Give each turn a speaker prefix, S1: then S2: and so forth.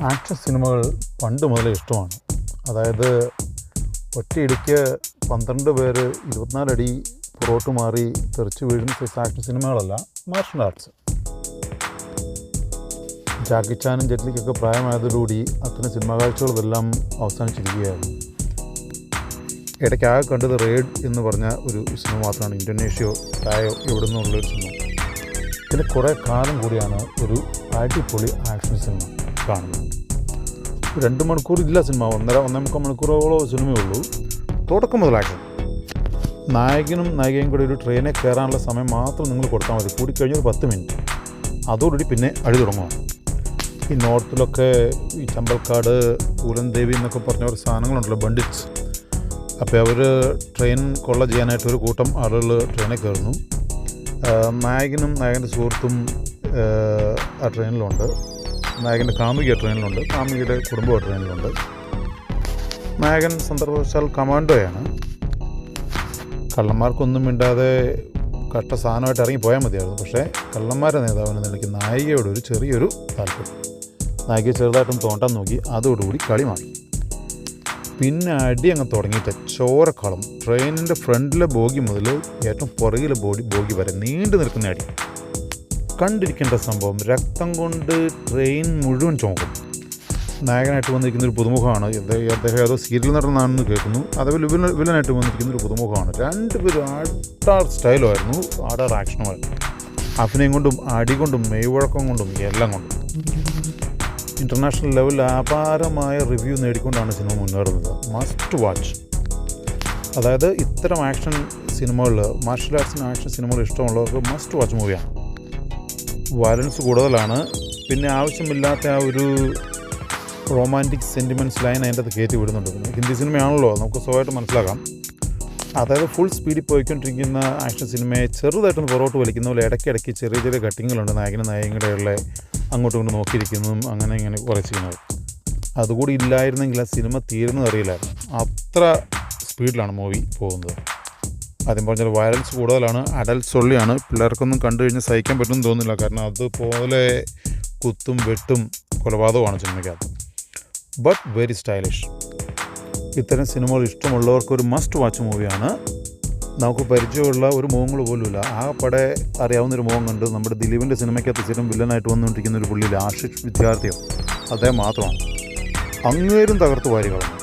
S1: Action സിനിമകൾ പണ്ട് മുതലേ ഇഷ്ടമാണ്. അതായത് ഒറ്റയിടിക്ക് പന്ത്രണ്ട് പേര് ഇരുപത്തിനാലടി പുറോട്ട് മാറി തെറിച്ച് വീഴുന്ന സൈസ് ആക്ഷൻ സിനിമകളല്ല മാർഷൽ ആർട്സ് ജാക്കി ചാനും ജെറ്റ്ലിക്കൊക്കെ പ്രായമായതോടുകൂടി അത്തരം സിനിമാ കാഴ്ചകളെല്ലാം അവസാനിച്ചിരിക്കുകയായിരുന്നു ഇടയ്ക്കാകെ കണ്ടത് റേഡ് എന്ന് പറഞ്ഞ ഒരു സിനിമ മാത്രമാണ് ഇന്തോനേഷ്യോ തായോ ഇവിടെ നിന്നുള്ളൊരു സിനിമ. പിന്നെ കുറേ കാലം കൂടിയാണ് ഒരു അടിപൊളി ആക്ഷൻ സിനിമ. കാണുന്നത്. രണ്ട് മണിക്കൂർ ഇല്ല സിനിമ. ഒന്നര ഒന്നേ മുക്കാൽ മണിക്കൂറോളം സിനിമയേ ഉള്ളൂ. തുടക്കം മുതലാക്കി നായകനും നായികയും കൂടി ഒരു ട്രെയിനിൽ കയറാനുള്ള സമയം മാത്രം നിങ്ങൾ കൊടുത്താൽ മതി. കൂടിക്കഴിഞ്ഞൊരു ഒരു പത്ത് മിനിറ്റ് അതോടുകൂടി പിന്നെ അഴി തുടങ്ങും ഈ നോർത്തിലൊക്കെ ഈ ചമ്പൽക്കാട് പൂരൻദേവി എന്നൊക്കെ പറഞ്ഞ ഒരു സാധനങ്ങളുണ്ടല്ലോ ബണ്ടിറ്റ്സ് അപ്പോൾ അവർ ട്രെയിൻ കൊള്ള ചെയ്യാനായിട്ട് ഒരു കൂട്ടം ആളുകൾ ട്രെയിനിൽ കയറുന്നു. നായകനും നായകന്റെ സുഹൃത്തും ആ ട്രെയിനിലുണ്ട് നായകന്റെ കാമുകി ആ ട്രെയിനിലുണ്ട്. കാമുകിയുടെ കുടുംബം ട്രെയിനിലുണ്ട്. നായകൻ സന്ദർഭവശാൽ കമാൻഡോയാണ്. കള്ളന്മാർക്കൊന്നും മിണ്ടാതെ കട്ട സാധനമായിട്ട് ഇറങ്ങി പോയാൽ മതിയായിരുന്നു. പക്ഷേ കള്ളന്മാരുടെ നേതാവിനെ നിലയ്ക്ക് നായികയോട് ഒരു ചെറിയൊരു താല്പര്യം. നായിക ചെറുതായിട്ടും തോണ്ടാൻ നോക്കി അതോടുകൂടി കളി മാറി. പിന്നെ അടി അങ്ങ് തുടങ്ങിയിട്ട് ചോരക്കളം. ട്രെയിനിന്റെ ഫ്രണ്ടിലെ ബോഗി മുതൽ ഏറ്റവും പുറകിലെ ബോഡി ബോഗി വരെ നീണ്ടു നിൽക്കുന്ന അടി. കണ്ടിരിക്കേണ്ട സംഭവം രക്തം കൊണ്ട് ട്രെയിൻ മുഴുവൻ ചോക്കും നായകനായിട്ട് വന്നിരിക്കുന്ന ഒരു പുതുമുഖമാണ്. അദ്ദേഹം ഏതോ സീരിയൽ നടനാണെന്ന് കേൾക്കുന്നു. അതേപോലെ വില്ലൻ വില്ലനായിട്ട് വന്നിരിക്കുന്ന ഒരു പുതുമുഖമാണ്. രണ്ടുപേരും ആടാർ സ്റ്റൈലുമായിരുന്നു ആടാർ ആക്ഷനുമായിരുന്നു അഭിനയം കൊണ്ടും അടി കൊണ്ടും മെയ്വഴക്കം കൊണ്ടും എല്ലാം കൊണ്ടും. ഇന്റർനാഷണൽ ലെവലിൽ അപാരമായ റിവ്യൂ നേടിക്കൊണ്ടാണ് സിനിമ മുന്നേറുന്നത്. മസ്റ്റ് വാച്ച് അതായത് ഇത്തരം ആക്ഷൻ സിനിമകളിൽ മാർഷൽ ആർട്സിന് ആക്ഷൻ സിനിമകൾ ഇഷ്ടമുള്ളവർക്ക് മസ്റ്റ് വാച്ച് മൂവിയാണ് വയലൻസ് കൂടുതലാണ്. പിന്നെ ആവശ്യമില്ലാത്ത ആ ഒരു റൊമാന്റിക് സെന്റിമെന്റ്സ് ലൈൻ അതിന്റെ അകത്ത് കയറ്റി വിടുന്നുണ്ട്. ഹിന്ദി സിനിമയാണല്ലോ നമുക്ക് സ്വയമായിട്ട് മനസ്സിലാക്കാം. അതായത് ഫുൾ സ്പീഡിൽ പോയിക്കൊണ്ടിരിക്കുന്ന ആക്ഷൻ സിനിമയെ ചെറുതായിട്ടൊന്ന് പുറകോട്ട് വലിക്കുന്ന പോലെ ഇടയ്ക്കിടയ്ക്ക് ചെറിയ ചെറിയ കട്ടിങ്ങുകളുണ്ട്. നായകനും നായകങ്ങളുടെയുള്ള അങ്ങോട്ടും ഇങ്ങോട്ടും നോക്കിയിരിക്കുന്നതും അങ്ങനെ ഇങ്ങനെ കുറേ ചെയ്യുന്നത് അതുകൂടി ഇല്ലായിരുന്നെങ്കിൽ ആ സിനിമ തീരുന്നതറിയില്ലായിരുന്നു അത്ര സ്പീഡിലാണ് മൂവി പോകുന്നത്. ആദ്യം പറഞ്ഞാൽ വയലൻസ് കൂടുതലാണ്. അഡൽട്സ് ഉള്ളിയാണ് പിള്ളേർക്കൊന്നും കണ്ടു കഴിഞ്ഞാൽ സഹിക്കാൻ പറ്റുമെന്ന് തോന്നുന്നില്ല. കാരണം അതുപോലെ കുത്തും വെട്ടും കൊലപാതകമാണ് സിനിമയ്ക്കകത്ത് ബട്ട് വെരി സ്റ്റൈലിഷ് ഇത്തരം സിനിമകൾ ഇഷ്ടമുള്ളവർക്ക് ഒരു മസ്റ്റ് വാച്ച് മൂവിയാണ് നമുക്ക് പരിചയമുള്ള ഒരു മുഖങ്ങൾ പോലുമില്ല. ആ പടെ അറിയാവുന്ന ഒരു മുഖം കണ്ട് നമ്മുടെ ദിലീപിന്റെ സിനിമയ്ക്കകത്ത് സ്ഥിരം വില്ലനായിട്ട് വന്നുകൊണ്ടിരിക്കുന്ന ഒരു പുള്ളിയിൽ ആഷിഷ് വിദ്യാർത്ഥിയോ അദ്ദേഹം മാത്രമാണ്. അങ്ങേരും തകർത്ത് വാരികളാണ്